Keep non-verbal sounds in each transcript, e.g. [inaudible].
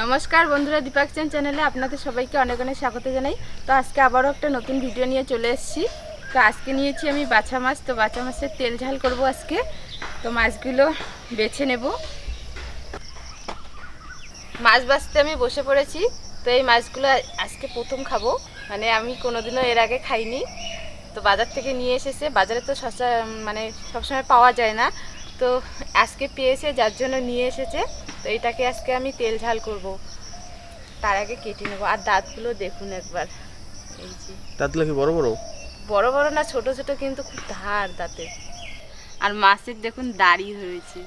নমস্কার বন্ধুরা, দীপাক চান চ্যানেলে আপনাদের সবাইকে অনেক অনেক স্বাগত জানাই। তো আজকে আবারও একটা নতুন ভিডিও নিয়ে চলে এসেছি। তো আজকে নিয়েছি আমি বাছা মাছ। তো বাছা মাছের তেল ঝাল করব আজকে। তো মাছগুলো বেছে নেব। মাছ বাছতে আমি বসে পড়েছি। তো এই মাছগুলো আজকে প্রথম খাব। মানে আমি কোনোদিনও এর আগে খাইনি। তো বাজার থেকে নিয়ে এসেছে। বাজারে তো সস্তা মানে সবসময় পাওয়া যায় না। তো আজকে পেয়েছে যার জন্য নিয়ে এসেছে। তো এটাকে আজকে আমি তেল ঝাল করব। তার আগে কেটে নেব। আর দাঁতগুলো দেখুন একবার। এই যে। দাঁতগুলো কি বড় বড়? বড় বড় না ছোট ছোট কিন্তু খুব ধার দাঁতে আর মাছের দেখুন দাড়ি হয়েছে।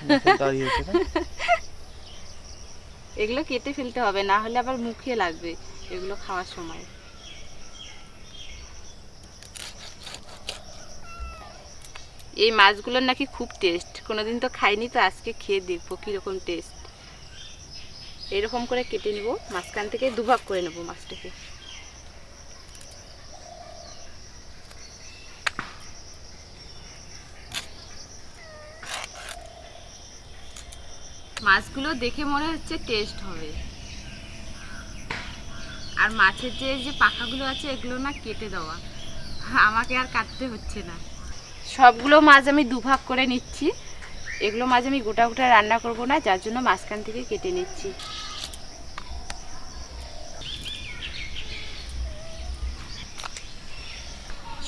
[laughs] এগুলো কেটে ফেলতে হবে না হলে আবার মুখে লাগবে এগুলো খাওয়ার সময়। এই মাছগুলোর নাকি খুব টেস্ট কোনোদিন তো খাইনি তো, আজকে খেয়ে দেখব কীরকম টেস্ট এরকম করে কেটে নিব, মাঝখান থেকে দুভাগ করে নেব মাছটাকে। মাছগুলো দেখে মনে হচ্ছে টেস্ট হবে। আর মাছের যে যে পাখাগুলো আছে, এগুলো না কেটে দেওয়া। আমাকে আর কাটতে হচ্ছে না। সবগুলো মাছ আমি দুভাগ করে নিচ্ছি। এগুলো মাছ আমি গোটা গোটা রান্না করব না, যার জন্য মাঝখান থেকে কেটে নিচ্ছি।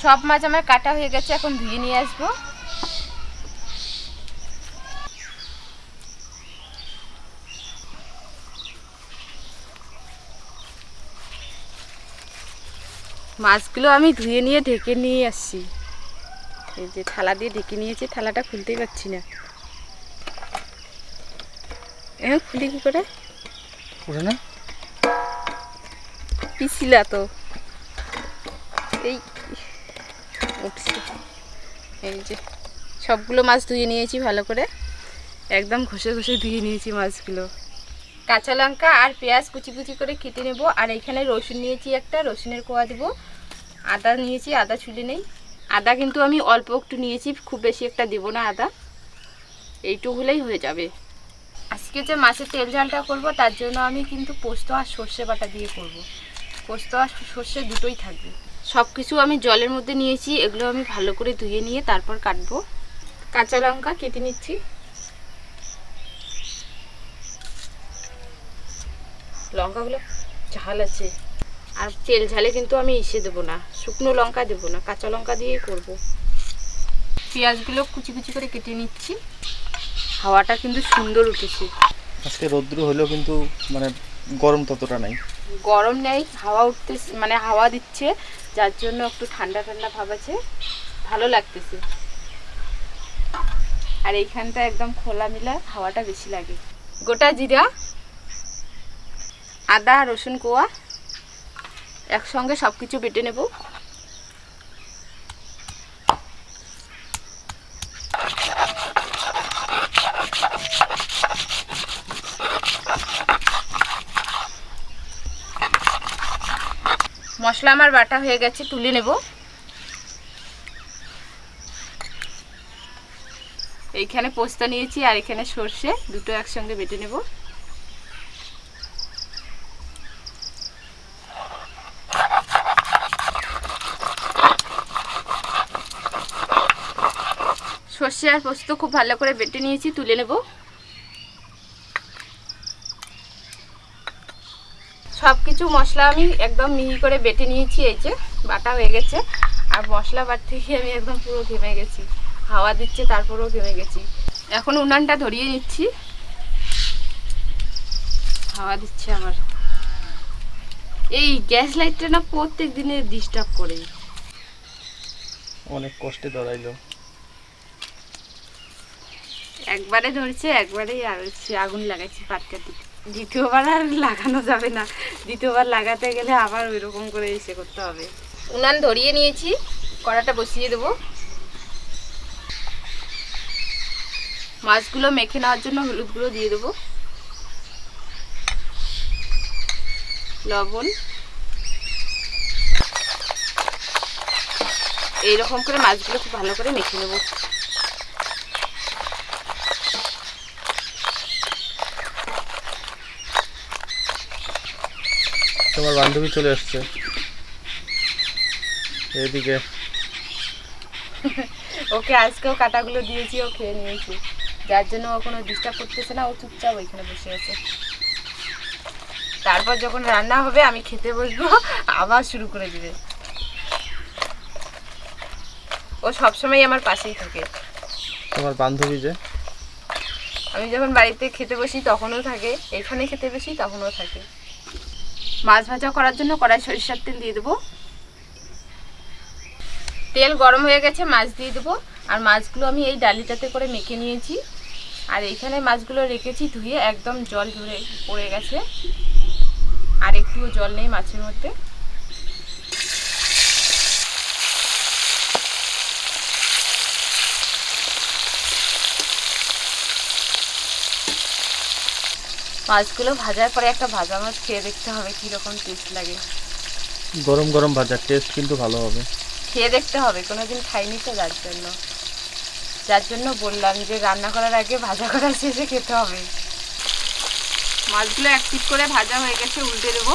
সব মাছ আমার কাটা হয়ে গেছে, এখন ধুয়ে নিয়ে আসব। মাছগুলো আমি ধুয়ে নিয়ে ঢেকে নিয়ে আসছি। এই যে থালা দিয়ে ঢেকে নিয়েছি থালাটা খুলতেই পারছি না। এখন খুলি কি করে? না? পিছিলা তো। এই উঠছে। এই যে সবগুলো মাছ ধুয়ে নিয়েছি ভালো করে। একদম ঘষে ঘষে ধুয়ে নিয়েছি মাছগুলো। কাঁচা লঙ্কা আর পেঁয়াজ কুচি কুচি করে কেটে নেব। আর এখানে রসুন নিয়েছি একটা রসুনের কোয়া দেবো। আদা নিয়েছি আদা ছুলে নেই। আদা কিন্তু আমি অল্প একটু নিয়েছি, খুব বেশি একটা দেবো না আদা। এইটুকু হলেই হয়ে যাবে। আজকে যে মাছের তেল ঝালটা করব, তার জন্য আমি কিন্তু পোস্ত আর সর্ষে বাটা দিয়ে করব। পোস্ত আর সর্ষে দুটোই থাকবে। সব কিছু আমি জলের মধ্যে নিয়েছি, এগুলো আমি ভালো করে ধুয়ে নিয়ে তারপর কাটবো। কাঁচা লঙ্কা কেটে নিচ্ছি। লঙ্কাগুলো ঝাল আছে। আর তেল ঝালে কিন্তু আমি ইসে দেবো না শুকনো লঙ্কা দেবো না কাঁচা লঙ্কা দিয়েই করব। পেঁয়াজগুলো কুচি কুচি করে কেটে নিচ্ছি হাওয়াটা কিন্তু সুন্দর উঠেছে। আজকে রৌদ্র হলেও কিন্তু মানে গরম ততটা নাই। গরম নেই হাওয়া উঠতে মানে হাওয়া দিচ্ছে যার জন্য একটু ঠান্ডা ঠান্ডা ভাব আছে ভালো লাগতেছে। আর এইখানটা একদম খোলামেলা হাওয়াটা বেশি লাগে। গোটা জিরা আদা রসুন কোয়া একসঙ্গে সব কিছু বেটে নেব। মশলা আমার বাটা হয়ে গেছে, তুলে নেব। এইখানে পোস্তা নিয়েছি আর এখানে সর্ষে, দুটো একসঙ্গে বেটে নেব। সর্ষে পোস্ত খুব ভালো করে বেটে নিয়েছি, তুলে নেব। সব কিছু মশলা আমি একদম মিহি করে বেটে নিয়েছি, এই যে বাটা হয়ে গেছে। আর মশলা বাটতে গিয়ে আমি একদম পুরো ঘেমে গেছি। হাওয়া দিচ্ছে, তারপরেও ঘেমে গেছি। এখন উনানটা ধরিয়ে নিচ্ছি। হাওয়া দিচ্ছে আমার। এই গ্যাস লাইটটা না প্রত্যেক দিনে ডিস্টার্ব করে অনেক কষ্টে দাঁড়াইলো একবারে ধরছে, একবারেই আর আগুন লাগাইছি পাটকা দিতে। দ্বিতীয়বার আর লাগানো যাবে না। দ্বিতীয়বার লাগাতে গেলে আবার ওই রকম করে এসে করতে হবে। উনান ধরিয়ে নিয়েছি, কড়াটা বসিয়ে দেবো। মাছগুলো মেখে নেওয়ার জন্য হলুদ গুঁড়ো দিয়ে দেবো। লবণ। এইরকম করে মাছগুলো খুব ভালো করে মেখে নেব। তোমার বান্ধবী চলে আসছে। এদিকে ওকে আজকেও কাটাগুলো দিয়েছি ও খেয়ে নিয়েছি। যার জন্য ও কোনো ডিস্টার্ব করতেছে না ও চুপচাপ ওইখানে বসে আছে। তারপর যখন রান্না হবে আমি খেতে বসবো আবার শুরু করে দিবে। ও সবসময় আমার পাশেই থাকে। তোমার বান্ধবী যে? আমি যখন বাড়িতে খেতে বসি তখনও থাকে। এখানে খেতে বসি তখনও থাকে। মাছ ভাজা করার জন্য কড়াই সরিষার তেল দিয়ে দেবো। তেল গরম হয়ে গেছে, মাছ দিয়ে দেবো। আর মাছগুলো আমি এই ডালিটাতে করে মেখে নিয়েছি। আর এইখানে মাছগুলো রেখেছি ধুয়ে, একদম জল ঝরে পড়ে গেছে। আর একটুও জল নেই মাছের মধ্যে। মাছগুলো ভাজার পরে একটা ভাজা মাছ খেয়ে দেখতে হবে কীরকম টেস্ট লাগে। গরম গরম ভাজা টেস্ট কিন্তু ভালো হবে। খেয়ে দেখতে হবে কোনোদিন খাইনি তো যার জন্য। যার জন্য বললাম যে রান্না করার আগে ভাজা করার শেষে খেতে হবে। মাছগুলো এক পিট করে ভাজা হয়ে গেছে উল্টে দেবো।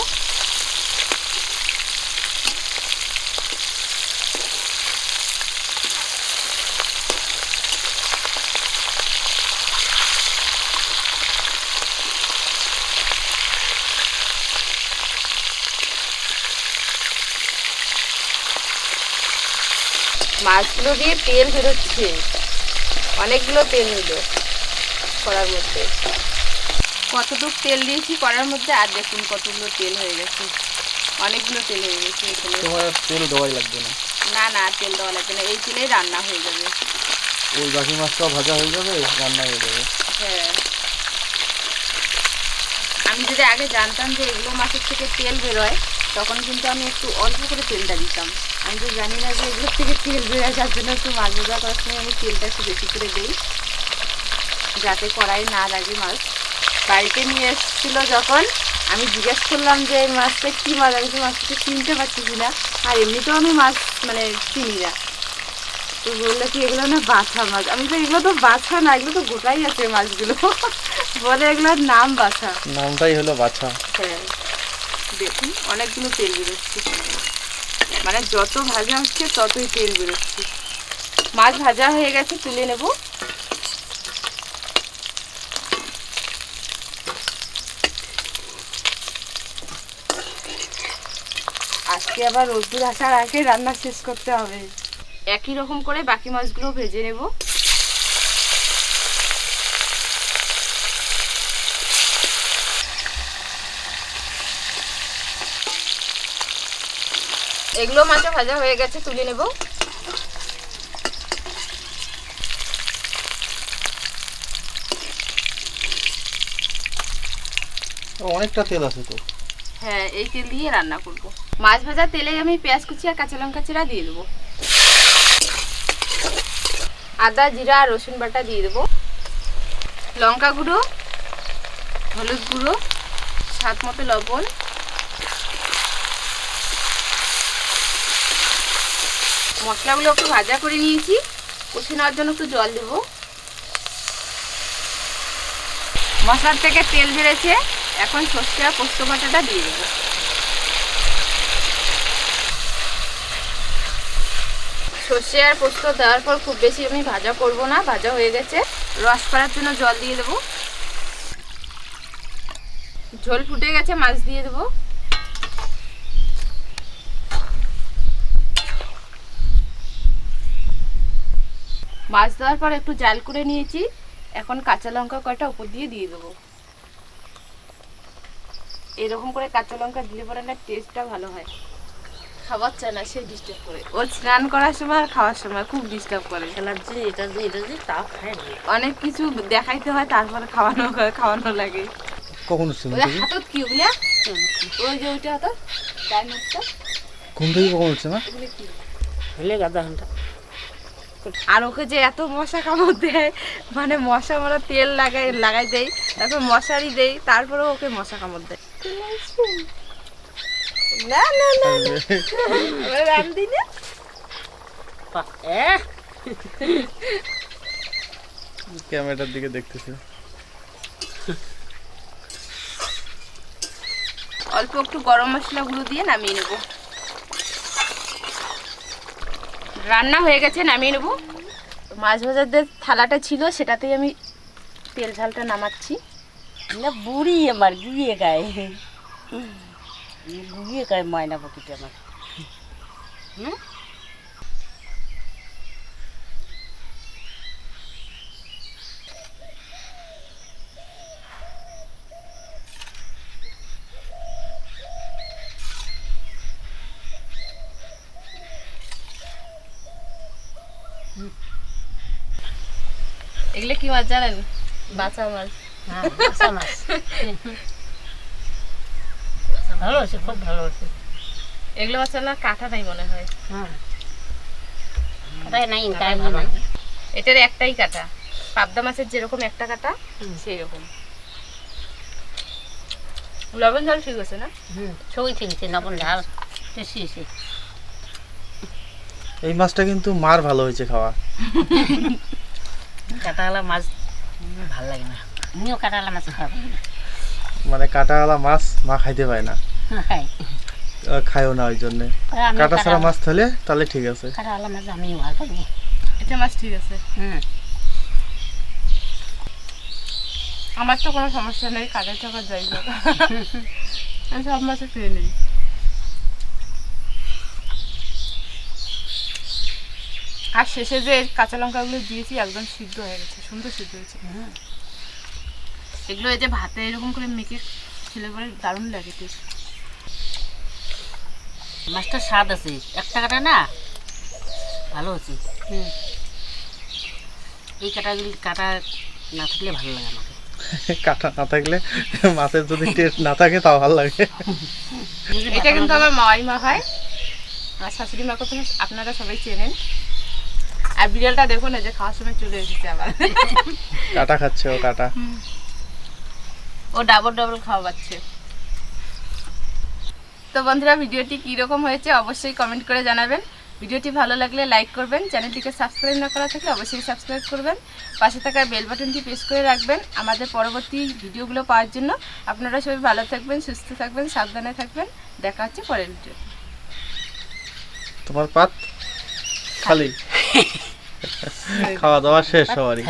মাছগুলো দিয়ে তেল বেরোচ্ছে। অনেকগুলো তেল নিল কড়ার মধ্যে। কতটুকু তেল দিয়েছি কড়ার মধ্যে আর দেখুন কতগুলো তেল হয়ে গেছে। অনেকগুলো তেল হয়ে গেছে এখানে। তোমার তেল দেওয়াই লাগবে না। না না তেল দেওয়া লাগবে না। এই তেলেই রান্না হয়ে যাবে। ওই বাকি মাছটাও ভাজা হয়ে যাবে রান্না হয়ে যাবে। হ্যাঁ। আমি যদি আগে জানতাম যে এগুলো মাছের থেকে তেল বেরোয় তখন কিন্তু আমি একটু অল্প করে তেলটা দিতাম। আমি তো জানি না যে এগুলোর থেকে তেল বেরোয় যার জন্য একটু মাছ ভাজা করার সময় আমি তেলটা একটু বেশি করে দিই। যাতে কড়াই না লাগে মাছ। বাড়িতে নিয়ে এসেছিল যখন আমি জিজ্ঞেস করলাম যে মাছটা কী মাছ? আমি তো মাছটা চিনতে পারছি না? আর এমনিতেও আমি মাছ মানে চিনি না। তো বলল কি এগুলো না বাছা মাছ। আমি তো এগুলো তো বাছা না এগুলো তো গোটাই আছে মাছগুলো। [laughs] বলে এগুলোর নাম বাছা। নামটাই হলো বাছা। হ্যাঁ। দেখুন, অনেকগুলো তেল বেরোচ্ছে। মানে যত ভাজা হচ্ছে, ততই তেল বেরোচ্ছে। মাছ ভাজা হয়ে গেছে, তুলে নেব। আজকে আবার রোদ্দুর আসার আগে রান্না শেষ করতে হবে। একই রকম করে বাকি মাছগুলো ভেজে নেব। এগুলো মাছও ভাজা হয়ে গেছে তুলে নেব। অনেকটা তেল আছে তো। হ্যাঁ এই তেল দিয়ে রান্না করব। মাছ ভাজা তেলে আমি পেঁয়াজ কুচি আর কাঁচা লঙ্কা চিরা দিয়ে দেবো। আদা জিরা আর রসুন বাটা দিয়ে দেবো। লঙ্কা গুঁড়ো হলুদ গুঁড়ো স্বাদ মতো লবণ। মশলাগুলো একটু ভাজা করে নিয়েছি। কষে নেওয়ার জন্য একটু জল দেবো। মশলার থেকে তেল বেড়েছে এখন সর্ষে আর পোস্ত বাটাটা দিয়ে দেবো। সর্ষে আর পোস্ত দেওয়ার পর খুব বেশি আমি ভাজা করব না, ভাজা হয়ে গেছে। রস করার জন্য জল দিয়ে দেবো। ঝোল ফুটে গেছে, মাছ দিয়ে দেবো। মাছ দেওয়ার পর একটু জাল করে নিয়েছি। এখন কাঁচা লঙ্কা কয়টা উপর দিয়ে দিয়ে দেবো। এরকম করে কাঁচা লঙ্কা দিলে পরে না টেস্টটা ভালো হয়। খাবার চায় না সে ডিস্টার্ব করে। ও স্নান করার সময় আর খাওয়ার সময় খুব ডিস্টার্ব করে। খেলার যে এটা যে এটা যে তা খায় না। অনেক কিছু দেখাইতে হয় তারপরে খাওয়ানো খাওয়ানো লাগে। কখন হাতত কি ওগুলা? ওই যে ওইটা হাতত ঘুম থেকে কখন উঠছে না ওগুলো কি? হলে গাদা ঘণ্টা। আর ওকে যে এত মশা কামড় দেয় মানে মশা মারা তেল লাগাই লাগাই দেয় তারপর মশারি দেই তারপরে ওকে মশা কামড় দেয়। না না না ওরা রান্ধি না। এ। ক্যামেরার দিকে দেখতেছি। অল্প একটু গরম মশলা গুঁড়ো দিয়ে নামিয়ে নেব। রান্না হয়ে গেছে, নামিয়ে নেব। মাছ ভাজার যে থালাটা ছিল, সেটাতেই আমি তেল ঝালটা নামাচ্ছি। না বুড়ি আমার গুড়িয়ে গায়ে। গুড়িয়ে গায়ে ময়না বকিটা আমার। হুম? মাছ জানেন বাঁচা মাছ। হ্যাঁ বাসা মাছ। ভালো আছে খুব ভালো আছে এগুলো মাছ না কাঁটা নাই মনে হয়। হ্যাঁ। নাই তাই ভালো। এটার একটাই কাটা। পাবদা মাছের যেরকম একটা কাটা হুম। সেই রকম লবণ ঝাল ঠিক আছে না? হুম ছবি ঠিক আছে লবণ ঝাল বেশি এই মাছটা কিন্তু মার ভালো হয়েছে খাওয়া। [laughs] কাটাওয়ালা মাছ ভালো লাগে না। আমিও কাটাওয়ালা মাছ খাব। মানে কাটাওয়ালা মাছ মা খাইতে পায় না। খায়ও না ওই জন্য। আমি কাটা ছাড়া মাছ থাকলে তাহলে ঠিক আছে। কাটাওয়ালা মাছ ভালো পাই এটা মাছ ঠিক আছে। হুম। আমার তো কোনো সমস্যা নেই কাটা চাকা যাই [laughs] আমি সব মাছে খেয়ে নিই। আর শেষে যে কাঁচা লঙ্কাগুলো দিয়েছি একদম সিদ্ধ হয়ে গেছে সুন্দর সিদ্ধ হয়েছে। হুম। এগুলো এই যে ভাতে এরকম করে মেখে খেলে পরে দারুণ লাগে টেস্ট মাছটার স্বাদ আছে। একটা কাটা না ভালো আছে। হুম। এই কাটাগুলি কাটা না থাকলে ভালো লাগে আমাকে [laughs] কাটা না থাকলে মাছের যদি টেস্ট না থাকে তাও ভালো লাগে। এটা কিন্তু আমার মাই মা হয়। আর শাশুড়ি মা তো আপনারা সবাই চেনেন। আর বিড়ালটা দেখুন এই যে খাওয়ার সময় চলে এসেছে আবার। কাটা খাচ্ছে ও কাটা। ও ডাবল ডাবল খাওয়া পাচ্ছে তো বন্ধুরা ভিডিওটি কীরকম হয়েছে অবশ্যই কমেন্ট করে জানাবেন। ভিডিওটি ভালো লাগলে লাইক করবেন চ্যানেলটিকে সাবস্ক্রাইব না করা থাকলে অবশ্যই সাবস্ক্রাইব করবেন। পাশে থাকা বেল বাটনটি প্রেস করে রাখবেন আমাদের পরবর্তী ভিডিওগুলো পাওয়ার জন্য। আপনারা সবাই ভালো থাকবেন সুস্থ থাকবেন সাবধানে থাকবেন। দেখা হচ্ছে পরের ভিডিও তোমার পাত খালি। [laughs] খাওয়া দাওয়া শেষ সবারই